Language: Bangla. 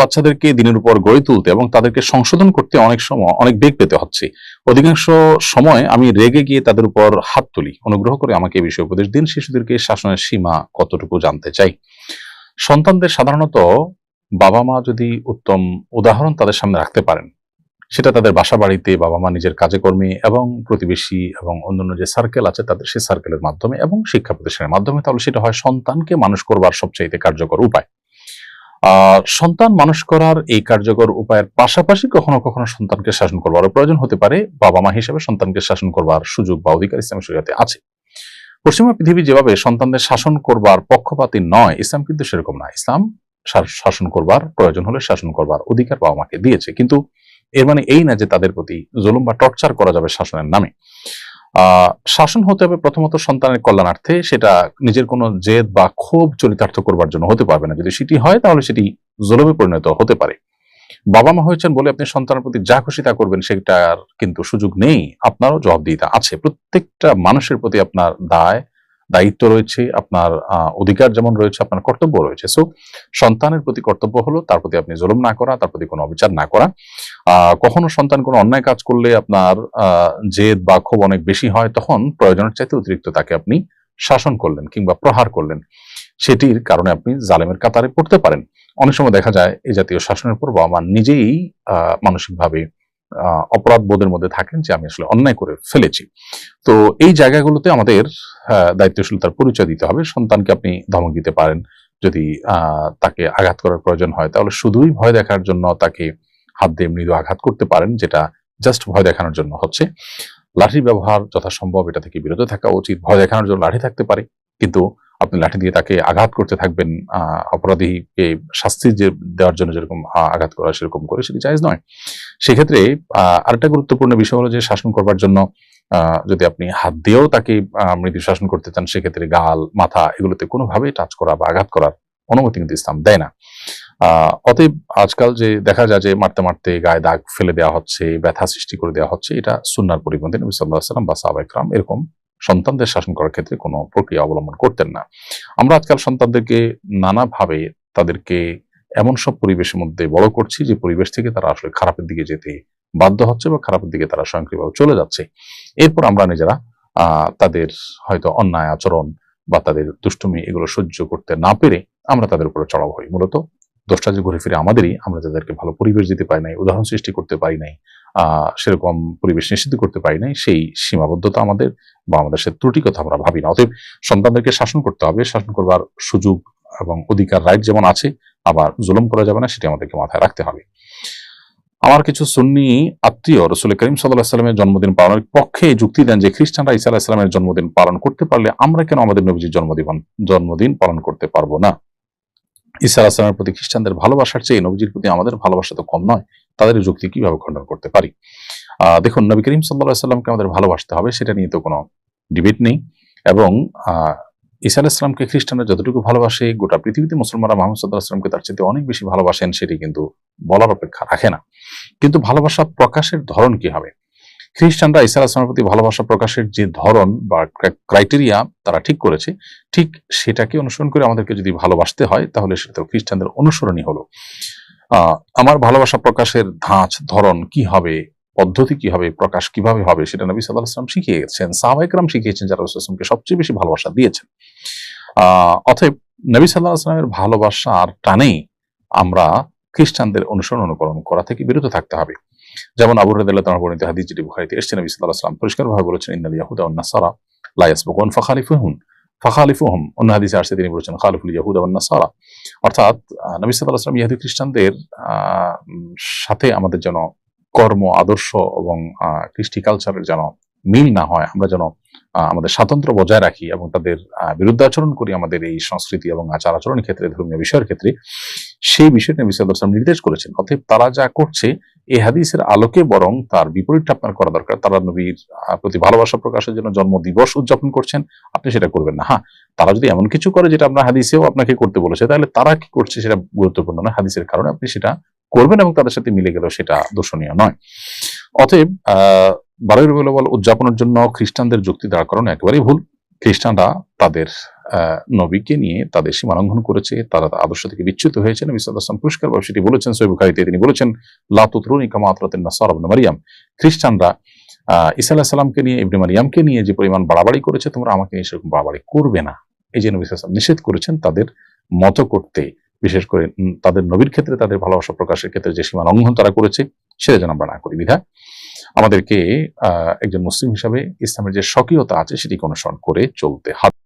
বাচ্চাদেরকে দিনের উপর গড়ে তুলতে এবং তাদেরকে সংশোধন করতে অনেক সময়, অনেক বেগ পেতে হচ্ছে। অধিকাংশ সময় আমি রেগে গিয়ে তাদের উপর হাত তুলি। অনুগ্রহ করে আমাকে এই বিষয়ে উপদেশ দিন। শিশুদেরকে শাসনের সীমা কতটুকু জানতে চাই? সন্তানদের সাধারণত বাবা মা যদি উত্তম উদাহরণ তাদের সামনে রাখতে পারেন, সেটা তাদের বাসা বাড়িতে বাবা মা নিজের কাজে কর্মে এবং প্রতিবেশী এবং অন্যান্য যে সার্কেল আছে তাদের সেই সার্কেলের মাধ্যমে এবং শিক্ষা প্রতিষ্ঠানের মাধ্যমে, তাহলে সেটা হয় সন্তানকে মানুষ করবার সবচাইতে কার্যকর উপায়। সন্তান মানুষ করার এই কার্যকর উপায়ের পাশাপাশি কখনো কখনো সন্তানকে শাসন করবার প্রয়োজন হতে পারে। বাবা মা হিসেবে সন্তানকে শাসন করবার সুযোগ বা অধিকার ইসলামের শরীয়তে আছে। পশ্চিমা পৃথিবী যেভাবে সন্তানদের শাসন করবার পক্ষপাতী নয়, ইসলাম কিন্তু সেরকম না। ইসলাম শাসন করবার প্রয়োজন হলে শাসন করবার অধিকার বাবা মাকে দিয়েছে। কিন্তু এর মানে এই না যে তাদের প্রতি জুলুম বা টর্চার করা যাবে শাসনের নামে। শাসন হতে হবে প্রথমত সন্তানের কল্যাণার্থে, সেটা নিজের কোনো জেদ বা ক্ষোভ চরিতার্থ করবার জন্য হতে পারবে না। যদি সেটি হয়, তাহলে সেটি জলমে পরিণত হতে পারে। বাবা মা হয়েছেন বলে আপনি সন্তানের প্রতি যা খুশি তা করবেন, সেটার কিন্তু সুযোগ নেই। আপনারও জবাবদিহিতা আছে। প্রত্যেকটা মানুষের প্রতি আপনার দায় দায়িত্ব রয়েছে, আপনার অধিকার যেমন রয়েছে, আপনার কর্তব্য রয়েছে। সো সন্তানের প্রতি কর্তব্য হলো, তার প্রতি আপনি জুলুম না করা, তার প্রতি কোনো অবিচার না করা। কখনো সন্তান কোনো অন্যায় কাজ করলে আপনার জেদ বা ক্ষোভ অনেক বেশি হয়, তখন প্রয়োজনের চাইতে অতিরিক্ত তাকে আপনি শাসন করলেন কিংবা প্রহার করলেন। সেটির কারণে আপনি জালেমের কাতারে পড়তে পারেন। অনেক সময় দেখা যায়, এই জাতীয় শাসনের পর বাবা মা নিজেই মানসিকভাবে অপরাধ বোধের মধ্যে থাকেন যে আমি আসলে অন্যায় করে ফেলেছি। তো এই জায়গাগুলোতে আমাদের দায়িত্বশীলতার পরিচয় দিতে হবে। সন্তানকে আপনি ধমক দিতে পারেন। যদি তাকে আঘাত করার প্রয়োজন হয়, তাহলে শুধুই ভয় দেখার জন্য তাকে হাত দিয়ে মৃদু আঘাত করতে পারেন, যেটা জাস্ট ভয় দেখানোর জন্য হচ্ছে। লাঠির ব্যবহার যথাসম্ভব, এটা থেকে বিরত থাকা উচিত। ভয় দেখানোর জন্য লাঠি থাকতে পারে, কিন্তু আপনি লাঠি দিয়ে তাকে আঘাত করতে থাকবেন অপরাধীকে শাস্তি যে দেওয়ার জন্য যেরকম আঘাত করা সেরকম করে, সেটি জায়জ নয়। সেক্ষেত্রে আরেকটা গুরুত্বপূর্ণ বিষয় হলো যে শাসন করবার জন্য যদি আপনি হাত দিয়েও তাকে মৃদু শাসন করতে চান, সেক্ষেত্রে গাল, মাথা এগুলোতে কোনোভাবেই টাচ করা বা আঘাত করার অনুমতি কিন্তু ইসলাম দেয় না। অতএব আজকাল যে দেখা যায় যে মারতে মারতে গায়ে দাগ ফেলে দেওয়া হচ্ছে, ব্যথা সৃষ্টি করে দেওয়া হচ্ছে, এটা সুন্নার পরিপন্থী নবী সাল্লাহ সাল্লাম বা সাহাবাইকরাম এরকম সন্তানদের শাসন করার ক্ষেত্রে কোনো প্রক্রিয়া অবলম্বন করতেন না। আমরা আজকাল সন্তানদেরকে নানাভাবে তাদেরকে এমন সব পরিবেশের মধ্যে বড় করছি যে পরিবেশ থেকে তারা আসলে খারাপের দিকে যেতে বাধ্য হচ্ছে বা খারাপের দিকে তারা স্বয়ংক্রিয়ভাবে চলে যাচ্ছে। এরপর আমরা নিজেরা তাদের হয়তো অন্যায় আচরণ বা তাদের দুষ্টুমি এগুলো সহ্য করতে না পেরে আমরা তাদের উপরে চড়াও হই। মূলত দোষটা যে ঘুরে ফিরে আমাদেরই আমরা যাদেরকে ভালো পরিবেশ দিতে পারি নাই, উদাহরণ সৃষ্টি করতে পারি নাই সেরকম পরিবেশ নিষিদ্ধ করতে পারি নাই। সেই সীমাবদ্ধতা আমাদের বা আমাদের সে ত্রুটি কথা আমরা ভাবি না। অতএব সন্তানদেরকে শাসন করতে হবে। শাসন করবার সুযোগ এবং অধিকার রাইট যেমন আছে, আবার জুলুম করা যাবে না, সেটি আমাদেরকে মাথায় রাখতে হবে। আমার কিছু সুন্নি আত্মীয় রসুল করিম সাল্লাহ সাল্লামের জন্মদিন পালনের পক্ষে যুক্তি দেন যে, খ্রিস্টানরা ইসা আলাহিসাল্লামের জন্মদিন পালন করতে পারলে আমরা কেন আমাদের নবীজির জন্মদিন জন্মদিন পালন করতে পারব না? ইসা আলাহিসাল্লামের প্রতি খ্রিস্টানদের ভালোবাসার চেয়ে নবীজির প্রতি আমাদের ভালোবাসা তো কম নয়, তাদের যুক্তি কীভাবে খণ্ডন করতে পারি? দেখুন, নবী করিম সাল্লাহ সাল্লামকে আমাদের ভালোবাসতে হবে, সেটা নিয়ে তো কোনো ডিবেট নেই। এবং ঈসা আলাহিসামকে খ্রিস্টানরা যতটুকু ভালোবাসে, গোটা পৃথিবীতে মুসলমানরা মোহাম্মদ সাল্লাহ আসলামকে তার চেয়ে অনেক বেশি ভালোবাসেন, সেটি কিন্তু বলার অপেক্ষা রাখে না। কিন্তু ভালোবাসা প্রকাশের ধরন কি হবে? খ্রিস্টানরা ঈসা আলাহিসামের প্রতি ভালোবাসা প্রকাশের যে ধরন বা ক্রাইটেরিয়া তারা ঠিক করেছে, ঠিক সেটাকে অনুসরণ করে আমাদেরকে যদি ভালোবাসতে হয়, তাহলে সেটা খ্রিস্টানদের অনুসরণই হলো। আমার ভালোবাসা প্রকাশের ধাঁচ, ধরন কি হবে, পদ্ধতি কি হবে, প্রকাশ কীভাবে হবে, সেটা নবী সাল্লাহ আসলাম শিখিয়েছেন সাহাবাইকরাম শিখিয়েছেন, যারা রসুলকে সবচেয়ে বেশি ভালোবাসা দিয়েছেন। অতএব নবী সাল্লাহ আসলামের ভালোবাসার টানেই আমরা খ্রিস্টানদের অনুসরণ অনুকরণ করা থেকে বিরত থাকতে হবে। যেমন আবু রদাল্লাহ তোমার বর্ণিত হাদিস যেটি বুখারিতে এসছে, নবী সাল্লাহ আসলাম পরিষ্কারভাবে বলেছেন, ইন্নাল ইয়াহুদা ওয়ান নাসারা লা ইয়াসবুকুন ফাখালিফুহুম ফাখালিফুহুম। অন্য হাদিসে আসছে, তিনি বলেছেন, খালিফুল ইয়াহুদা ওয়ান নাসারা। অর্থাৎ নবী সাল্লাহ আসলাম ইয়াহুদি খ্রিস্টানদের সাথে আমাদের যেন কর্ম, আদর্শ এবং কৃষ্টি কালচারের যেন মিল না হয়, আমরা যেন আমাদের স্বাতন্ত্র্য বজায় রাখি এবং তাদের বিরুদ্ধাচরণ করি আমাদের এই সংস্কৃতি এবং আচার আচরণের ক্ষেত্রে, ধর্মীয় বিষয়ের ক্ষেত্রে সেই বিষয়ে নবী ওয়াসাল্লাম নির্দেশ করেছেন। অতএব তারা যা করছে এই হাদিসের আলোকে বরং তার বিপরীতটা আপনার করা দরকার। তারা নবীর প্রতি ভালোবাসা প্রকাশের জন্য জন্ম দিবস উদযাপন করছেন। আপনি সেটা করবেন না। হ্যাঁ তারা যদি এমন কিছু করে যেটা আপনার হাদিসেও আপনাকে করতে বলেছে, তাহলে তারা কি করছে সেটা গুরুত্বপূর্ণ না হাদিসের কারণে আপনি সেটা করবেন এবং তাদের সাথে মিলে গেলেও সেটা দর্শনীয় নয়। অতএব, আহ, বারোই রবিউল উদযাপনের জন্য খ্রিস্টানদের যুক্তি দাঁড় করানো একেবারেই ভুল। খ্রিস্টানরা তাদের নবীকে নিয়ে তাদের সীমা লঙ্ঘন করেছে। তারা আদর্শ থেকে বিচ্যুত হয়েছে নবী সাল্লাল্লাহু আলাইহি পুরস্কার ভাবে সেটি বলেছেন। সহিহ বুখারীতে তিনি বলেছেন লা তুতরুনি কামা আতরাতিন নাসারা মারিয়াম। খ্রিস্টানরা আহ, ঈসা আলাইহিস সালামকে নিয়ে ইবনে মারিয়ামকে নিয়ে যে পরিমাণ বাড়াবাড়ি করেছে তোমরা আমাকে সেরকম বাড়াবাড়ি করবে না। এই যে নবী ওয়াসাল্লাম নিষেধ করেছেন তাদের মতো করতে বিশেষ করে তাদের নবীর ক্ষেত্রে তাদের ভালোবাসা প্রকাশের ক্ষেত্রে যে সীমা লঙ্ঘন তারা করেছে সেটা যেন আমরা না করি। বিধা আমাদেরকে একজন মুসলিম হিসাবে ইসলামের যে স্বকীয়তা আছে সেটিকে অনুসরণ করে চলতে হবে।